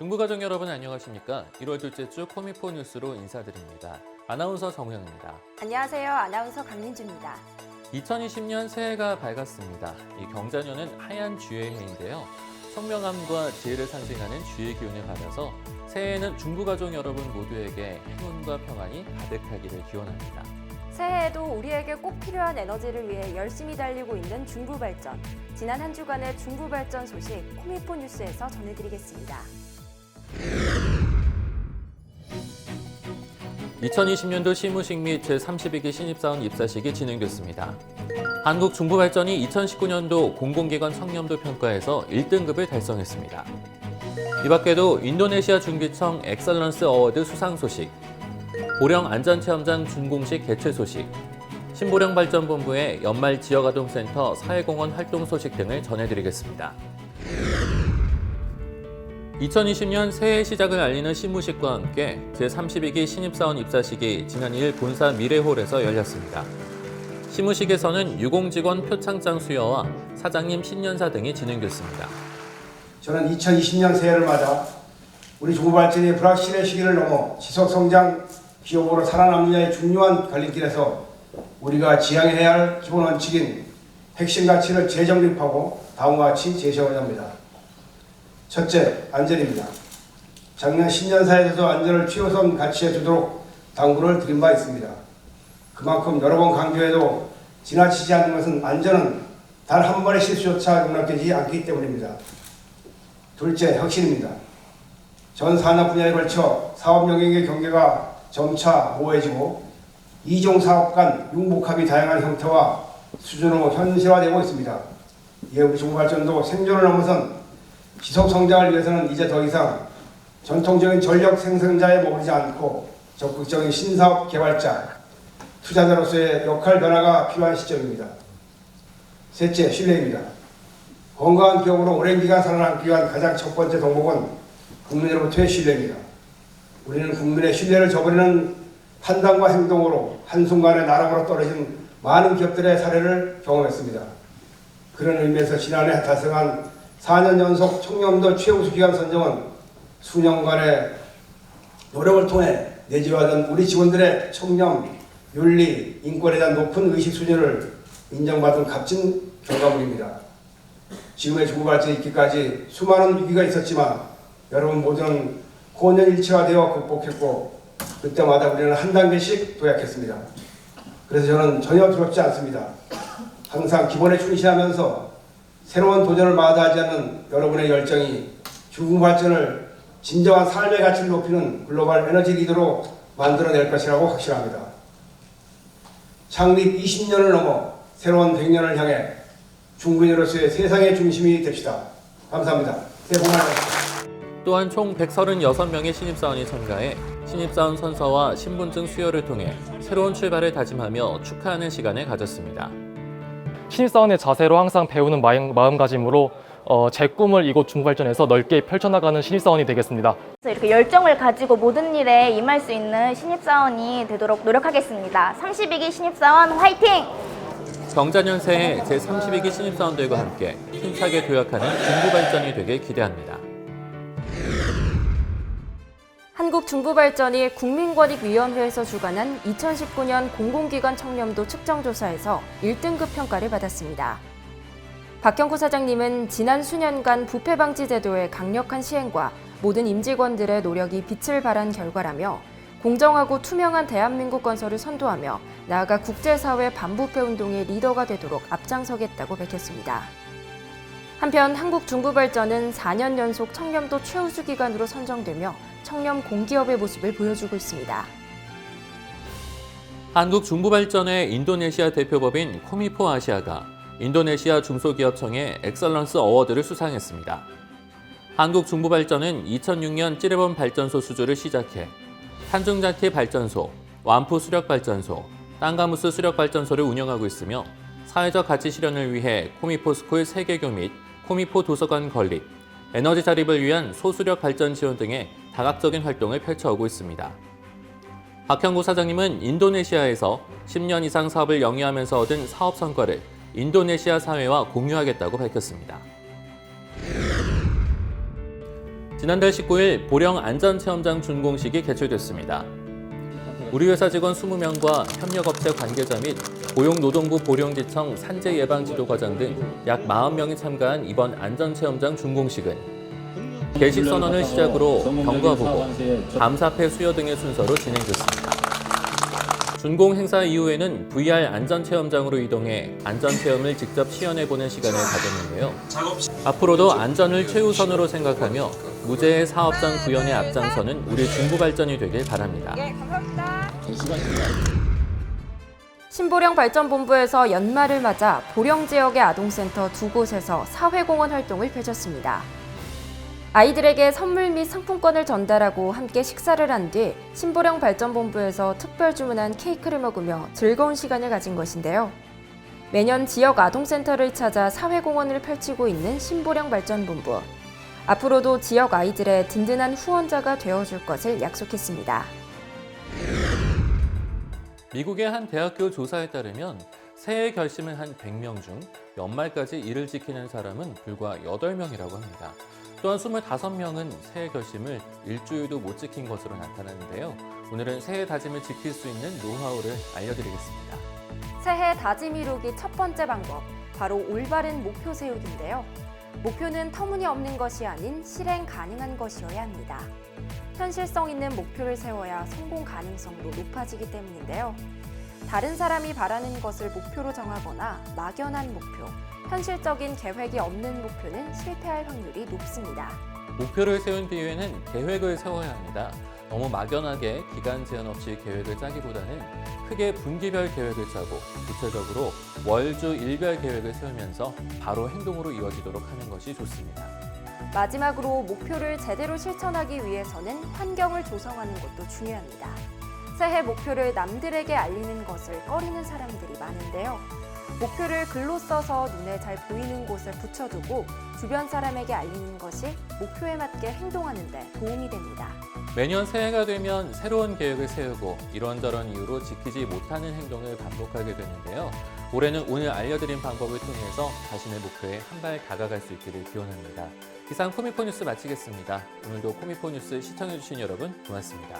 중부가족 여러분 안녕하십니까? 1월 둘째 주 코미포 뉴스로 인사드립니다. 아나운서 정우영입니다. 안녕하세요. 아나운서 강민주입니다. 2020년 새해가 밝았습니다. 이 경자년은 하얀 쥐의 해인데요. 청명함과 지혜를 상징하는 쥐의 기운을 받아서 새해에는 중부가족 여러분 모두에게 행운과 평안이 가득하기를 기원합니다. 새해에도 우리에게 꼭 필요한 에너지를 위해 열심히 달리고 있는 중부발전. 지난 한 주간의 중부발전 소식 코미포 뉴스에서 전해드리겠습니다. 2020년도 시무식 및 제32기 신입사원 입사식이 진행됐습니다. 한국중부발전이 2019년도 공공기관 청렴도 평가에서 1등급을 달성했습니다. 이 밖에도 인도네시아 중기청 엑설런스 어워드 수상 소식, 보령 안전체험장 준공식 개최 소식, 신보령 발전본부의 연말 지역아동센터 사회공헌 활동 소식 등을 전해드리겠습니다. 2020년 새해 시작을 알리는 시무식과 함께 제32기 신입사원 입사식이 지난 2일 본사 미래홀에서 열렸습니다. 시무식에서는 유공직원 표창장 수여와 사장님 신년사 등이 진행됐습니다. 저는 2020년 새해를 맞아 우리 중부발전이 불확실의 시기를 넘어 지속성장 기업으로 살아남느냐의 중요한 갈림길에서 우리가 지향해야 할 기본 원칙인 핵심 가치를 재정립하고 다음과 같이 제시하고자 합니다. 첫째, 안전입니다. 작년 신년사에서도 안전을 최우선 가치에 두도록 당부를 드린 바 있습니다. 그만큼 여러 번 강조해도 지나치지 않는 것은 안전은 단 한 번의 실수조차 용납되지 않기 때문입니다. 둘째, 혁신입니다. 전 산업 분야에 걸쳐 사업 영역의 경계가 점차 모호해지고 이종 사업 간 융복합이 다양한 형태와 수준으로 현실화되고 있습니다. 중부발전도 생존을 넘어선 지속 성장을 위해서는 이제 더 이상 전통적인 전력 생산자에 머무르지 않고 적극적인 신사업 개발자, 투자자로서의 역할 변화가 필요한 시점입니다. 셋째, 신뢰입니다. 건강한 기업으로 오랜 기간 살아남기 위한 가장 첫 번째 덕목은 국민으로부터의 신뢰입니다. 우리는 국민의 신뢰를 저버리는 판단과 행동으로 한순간에 나락으로 떨어진 많은 기업들의 사례를 경험했습니다. 그런 의미에서 지난해 달성한 4년 연속 청렴도 최우수 기관 선정은 수년간의 노력을 통해 내재화된 우리 직원들의 청렴, 윤리, 인권에 대한 높은 의식 수준을 인정받은 값진 결과물입니다. 지금의 중부발전이 있기까지 수많은 위기가 있었지만 여러분 모두는 고년일체화되어 극복했고 그때마다 우리는 한 단계씩 도약했습니다. 그래서 저는 전혀 두렵지 않습니다. 항상 기본에 충실하면서 새로운 도전을 마다하지 않는 여러분의 열정이 중부발전을 진정한 삶의 가치를 높이는 글로벌 에너지 리더로 만들어낼 것이라고 확신합니다. 창립 20년을 넘어 새로운 100년을 향해 중부인으로서의 세상의 중심이 됩시다. 감사합니다. 새해 복 많이 받으십시오. 또한 총 136명의 신입사원이 참가해 신입사원 선서와 신분증 수여를 통해 새로운 출발을 다짐하며 축하하는 시간을 가졌습니다. 신입사원의 자세로 항상 배우는 마음, 마음가짐으로 어, 제 꿈을 이곳 중부발전에서 넓게 펼쳐나가는 신입사원이 되겠습니다. 이렇게 열정을 가지고 모든 일에 임할 수 있는 신입사원이 되도록 노력하겠습니다. 32기 신입사원 화이팅! 경자년 새해 제32기 신입사원들과 함께 힘차게 도약하는 중부발전이 되길 기대합니다. 한국중부발전이 국민권익위원회에서 주관한 2019년 공공기관 청렴도 측정조사에서 1등급 평가를 받았습니다. 박형구 사장님은 지난 수년간 부패 방지 제도의 강력한 시행과 모든 임직원들의 노력이 빛을 발한 결과라며 공정하고 투명한 대한민국 건설을 선도하며 나아가 국제사회 반부패 운동의 리더가 되도록 앞장서겠다고 밝혔습니다. 한편 한국중부발전은 4년 연속 청렴도 최우수 기관으로 선정되며 청렴 공기업의 모습을 보여주고 있습니다. 한국 중부발전의 인도네시아 대표법인 코미포 아시아가 인도네시아 중소기업청의 엑설런스 어워드를 수상했습니다. 한국 중부발전은 2006년 찌레본 발전소 수주를 시작해 탄중자티 발전소, 완푸 수력발전소, 땅가무스 수력발전소를 운영하고 있으며 사회적 가치 실현을 위해 코미포 스쿨 세계교 및 코미포 도서관 건립, 에너지 자립을 위한 소수력 발전 지원 등의 다각적인 활동을 펼쳐오고 있습니다. 박형구 사장님은 인도네시아에서 10년 이상 사업을 영위하면서 얻은 사업 성과를 인도네시아 사회와 공유하겠다고 밝혔습니다. 지난달 19일 보령 안전체험장 준공식이 개최됐습니다. 우리 회사 직원 20명과 협력업체 관계자 및 고용노동부 보령지청 산재예방지도과장 등 약 40명이 참가한 이번 안전체험장 준공식은 개식 선언을 시작으로 경과 보고, 감사패 수여 등의 순서로 진행됐습니다. 준공 행사 이후에는 VR 안전체험장으로 이동해 안전체험을 직접 시연해보는 시간을 가졌는데요. 앞으로도 안전을 최우선으로 생각하며 무죄의 사업장 구현에 앞장서는 우리 중부 발전이 되길 바랍니다. 신보령 발전본부에서 연말을 맞아 보령 지역의 아동센터 두 곳에서 사회공헌 활동을 펼쳤습니다. 아이들에게 선물 및 상품권을 전달하고 함께 식사를 한 뒤 신보령 발전본부에서 특별 주문한 케이크를 먹으며 즐거운 시간을 가진 것인데요. 매년 지역 아동센터를 찾아 사회공헌을 펼치고 있는 신보령 발전본부. 앞으로도 지역 아이들의 든든한 후원자가 되어줄 것을 약속했습니다. 미국의 한 대학교 조사에 따르면 새해 결심을 한 100명 중 연말까지 일을 지키는 사람은 불과 8명이라고 합니다. 또한 25명은 새해 결심을 일주일도 못 지킨 것으로 나타나는데요. 오늘은 새해 다짐을 지킬 수 있는 노하우를 알려드리겠습니다. 새해 다짐 이루기 첫 번째 방법, 바로 올바른 목표 세우기인데요. 목표는 터무니없는 것이 아닌 실행 가능한 것이어야 합니다. 현실성 있는 목표를 세워야 성공 가능성도 높아지기 때문인데요. 다른 사람이 바라는 것을 목표로 정하거나 막연한 목표, 현실적인 계획이 없는 목표는 실패할 확률이 높습니다. 목표를 세운 뒤에는 계획을 세워야 합니다. 너무 막연하게 기간 제한 없이 계획을 짜기보다는 크게 분기별 계획을 짜고 구체적으로 월주 일별 계획을 세우면서 바로 행동으로 이어지도록 하는 것이 좋습니다. 마지막으로 목표를 제대로 실천하기 위해서는 환경을 조성하는 것도 중요합니다. 새해 목표를 남들에게 알리는 것을 꺼리는 사람들이 많은데요. 목표를 글로 써서 눈에 잘 보이는 곳에 붙여두고 주변 사람에게 알리는 것이 목표에 맞게 행동하는 데 도움이 됩니다. 매년 새해가 되면 새로운 계획을 세우고 이런저런 이유로 지키지 못하는 행동을 반복하게 되는데요. 올해는 오늘 알려드린 방법을 통해서 자신의 목표에 한 발 다가갈 수 있기를 기원합니다. 이상 코미포 뉴스 마치겠습니다. 오늘도 코미포 뉴스 시청해주신 여러분 고맙습니다.